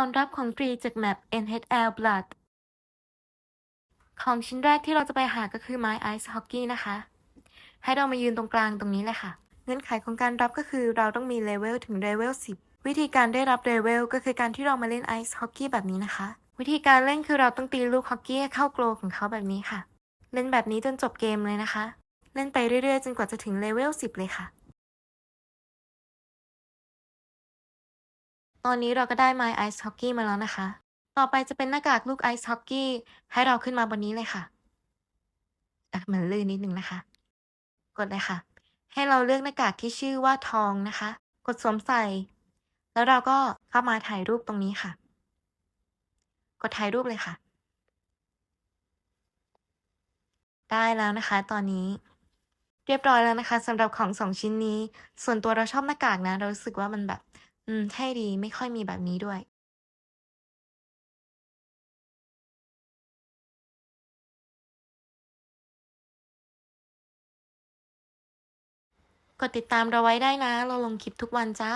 ตอนรับของฟรีจากแมป NHL Blood ของชิ้นแรกที่เราจะไปหาก็คือไม้ไอซ์ฮอกกี้นะคะ ให้เรามายืนตรงกลางตรงนี้เลยค่ะ เงื่อนไขของการรับก็คือเราต้องมีเลเวลถึงเลเวล10 วิธีการได้รับเลเวลก็คือการที่เรามาเล่นไอซ์ฮอกกี้แบบนี้นะคะ วิธีการเล่นคือเราต้องตีลูกฮอกกี้เข้าโกลของเขาแบบนี้ค่ะ เล่นแบบนี้จนจบเกมเลยนะคะ เล่นไปเรื่อยๆ จนกว่าจะถึงเลเวล10 เลยค่ะ ตอนนี้เราก็ได้ไม้ไอซ์ฮอกกี้มาแล้วนะคะ ต่อไปจะเป็นหน้ากากลูกไอซ์ฮอกกี้ให้เราขึ้นมาบนนี้เลยค่ะอะมันลื่นนิดนึงนะคะ กดเลยค่ะ ให้เราเลือกหน้ากากที่ชื่อว่าทองนะคะ กดสวมใส่ แล้วเราก็เข้ามาถ่ายรูปตรงนี้ค่ะ กดถ่ายรูปเลยค่ะ ได้แล้วนะคะ ตอนนี้เรียบร้อยแล้วนะคะสำหรับของสองชิ้นนี้ ส่วนตัวเราชอบหน้ากากนะ เรารู้สึกว่ามันแบบ อืม ใช่ดี ไม่ค่อยมีแบบนี้ด้วย กดติดตามเราไว้ได้นะ เราลงคลิปทุกวันจ้า